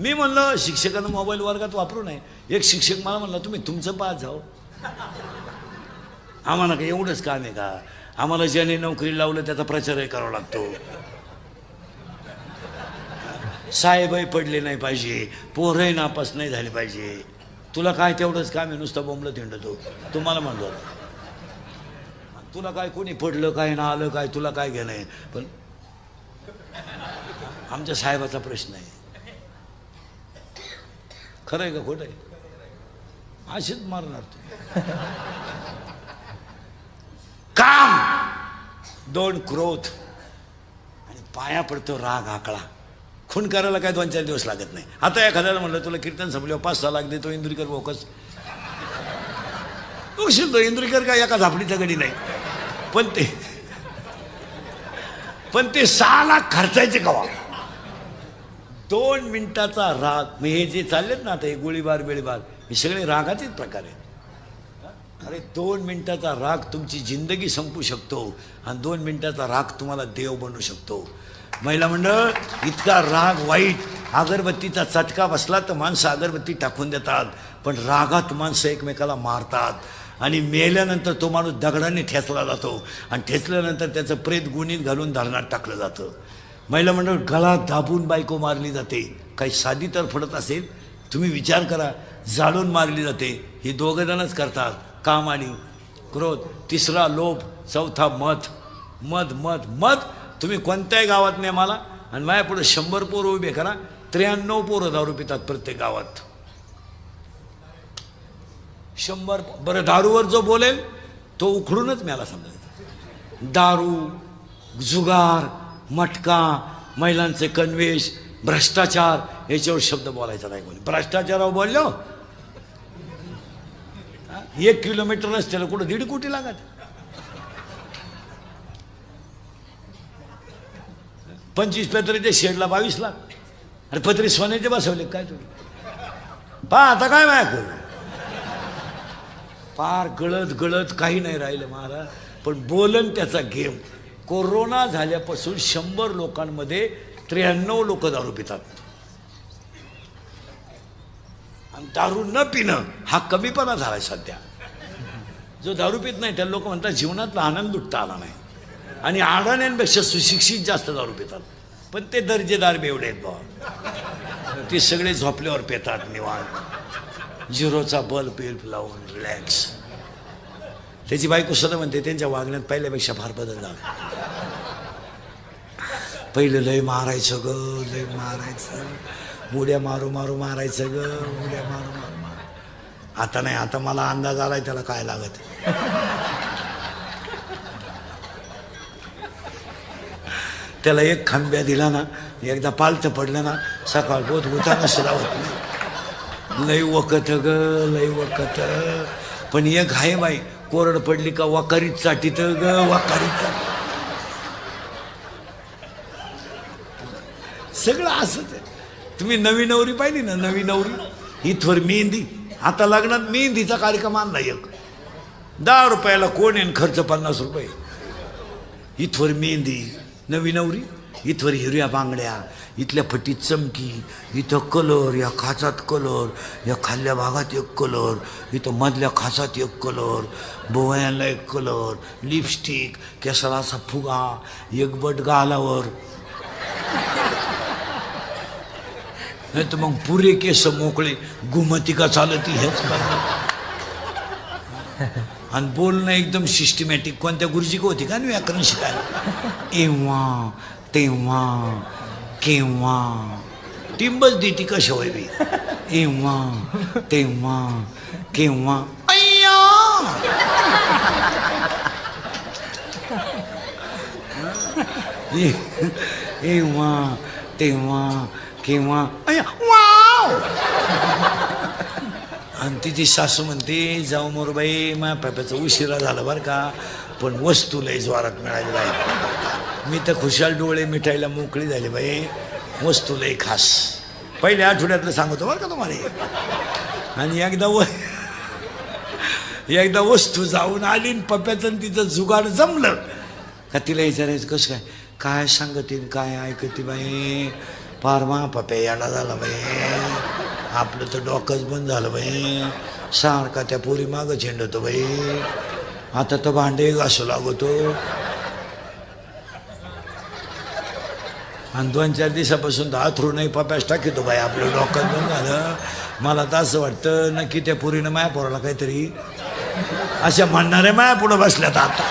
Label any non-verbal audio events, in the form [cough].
मी म्हणलं शिक्षकांना मोबाईल वर्गात वापरू नये. एक शिक्षक मला म्हणला तुम्ही तुमचं पाहत जाओ. आम्हाला का एवढंच काम आहे का? आम्हाला ज्याने नोकरी लावलं त्याचा प्रचारही करावा लागतो. साहेबही पडले नाही पाहिजे पोरही नापास नाही झाले पाहिजे. तुला काय तेवढंच काम आहे? नुसतं बोंबलं थिंडतो. तुम्हाला म्हणलो तुला काय कोणी पडलं काय ना आलं काय तुला काय घेणं आहे? पण आमच्या साहेबाचा प्रश्न आहे. खरं आहे का खोटं आहे अशीच मारणार तू. काम दोन क्रोध आणि पाया पडतो राग आकळा. खून करायला काय दोन चार दिवस लागत नाही. आता एखाद्याला म्हणलं तुला कीर्तन संपल्यावर पाच सहा लागते तो इंद्रिकर बोकस. बघशील तो इंद्रिकर काय एका झापडीचा गडी नाही. पण ते पण ते सहा लाख खर्चायचे कवा? दोन मिनिटाचा राग. मी हे जे चाललेत ना आता हे गोळीबार बिळीबार हे सगळे रागाचेच प्रकार आहेत. अरे दोन मिनिटाचा राग तुमची जिंदगी संपू शकतो आणि दोन मिनिटाचा राग तुम्हाला देव बनवू शकतो. महिला मंडळ इतका राग वाईट. अगरबत्तीचा चटका बसला तर माणसं अगरबत्ती टाकून देतात पण रागात माणसं एकमेकाला मारतात. आणि मेल्यानंतर तो माणूस दगडाने ठेचला जातो आणि ठेचल्यानंतर त्याचं प्रेत गुणीत घालून धरणात टाकलं जातं. महिला मंडळ गळा दाबून बायको मारली जाते. काही साधी तर फडत असेल तुम्ही विचार करा जाळून मारली जाते. ही दोघं जणच करतात. काम आणि क्रोध. तिसरा लोभ चौथा मध. मध मध मध. तुम्ही कोणत्याही गावात नाही मला. आणि माझ्या पुढे शंभर पोरं उभे करा. त्र्याण्णव पोरं दारू पितात प्रत्येक गावात. शंभर बरं दारूवर जो बोलेल तो उखडूनच मला समजायचा दारू जुगार मटका महिलांचे कन्वेश भ्रष्टाचार याच्यावर शब्द बोलायचा नाही कोणी. भ्रष्टाचारावर बोललो? एक किलोमीटर रस्त्याला कुठं दीड कोटी लागत? पंचवीस ते शेडला बावीस लाख अरे पत्रे सोन्याचे बसवले काय तुम्ही? पा आता काय माया करू? पार गळत गळत काही नाही राहिलं महाराज पण बोलन त्याचा गेम कोरोना झाल्यापासून शंभर लोकांमध्ये त्र्याण्णव लोक दारू पितात. आणि दारू न पिणं हा कमीपणा झालाय सध्या. जो दारू पित नाही त्या लोक म्हणतात जीवनातला आनंद लुटता आला नाही. आणि अडाण्यांपेक्षा सुशिक्षित जास्त दारू पितात. पण ते दर्जेदार बेवडे आहेत बाबा ते सगळे झोपल्यावर पितात निवांत. झिरोचा बल्ब बिल्ब लावून रिलॅक्स त्याची बायको सुद्धा म्हणते त्यांच्या वागण्यात पहिल्यापेक्षा फार बदल झाला. पहिलं लय मारायचं ग लय मारायचं. उड्या मारू मारू मारायचं ग उड्या मारू मारू मार. आता नाही आता मला अंदाज आलाय त्याला काय लागत. त्याला एक खांब्या दिला ना एकदा पालथं पडलं ना सकाळ बोध उताना सुद्धा होत नाही. लय वकत ग लय वकत पण एक आहे बाई कोरड पडली का वाकारीत चाटीत ग वाकारीत सगळं असंच आहे तुम्ही नवी नवरी पाहिली ना नवी नवरी? इथवर मेहंदी. आता लग्नात मेहंदीचा कार्यक्रम आणला एक. दहा रुपयाला कोण येईन खर्च पन्नास रुपये? इथवर मेहंदी नवी नवरी? इथवर हिरव्या बांगड्या इथल्या फटीत चमकी इथं कलर या खाचात कलर या खाल्ल्या भागात एक कलर इथं मधल्या खाचात एक कलर बोवयांना एक कलर लिपस्टिक केसराचा फुगा एक बट गालावर. नाही तर मग पुरे केस मोकळे गुमती का चालती हेच आणि बोलणं एकदम सिस्टमॅटिक कोणत्या गुरुजी होती का व्याकरण शिकायला? एव्हा तेव्हा केव्हा. टिंबच देती कशा होय बी एव्हा तेव्हा केव्हा. अय्या! एव्हा तेव्हा अय्या वाव! [laughs] आणि तिची सासू म्हणते जाऊ मोरबाई माझ्या पाप्याचा उशिरा झाला बरं का पण वस्तू लय जोरात मिळाली बाई. मी तर खुशाल डोळे मिठायला मोकळी झाली बाई. वस्तू लय खास. पहिल्या आठवड्यातलं सांगतो बरं का तुम्हाला आणि एकदा व [laughs] एकदा वस्तू जाऊन आली आणि पप्याचं आणि तिचं जुगाड जमलं. का तिला विचारायचं कसं काय? काय सांगते काय ऐकते बाई? फार मा पप्या याडा झाला बाई. आपलं तर डोकंच बंद झालं बाई. सारखा त्या पोरी मागं झेंडतो बाई. आता तर भांडे घासू लागतो. आणि दोन चार दिवसापासून तर हाथरू नाही पप्यास टाकितो बाई. आपलं डोकं बंद झालं. मला तर असं वाटतं नक्की त्या पुरीनं माया पोराला काहीतरी अशा म्हणणाऱ्या माया पुढं बसल्यात आता.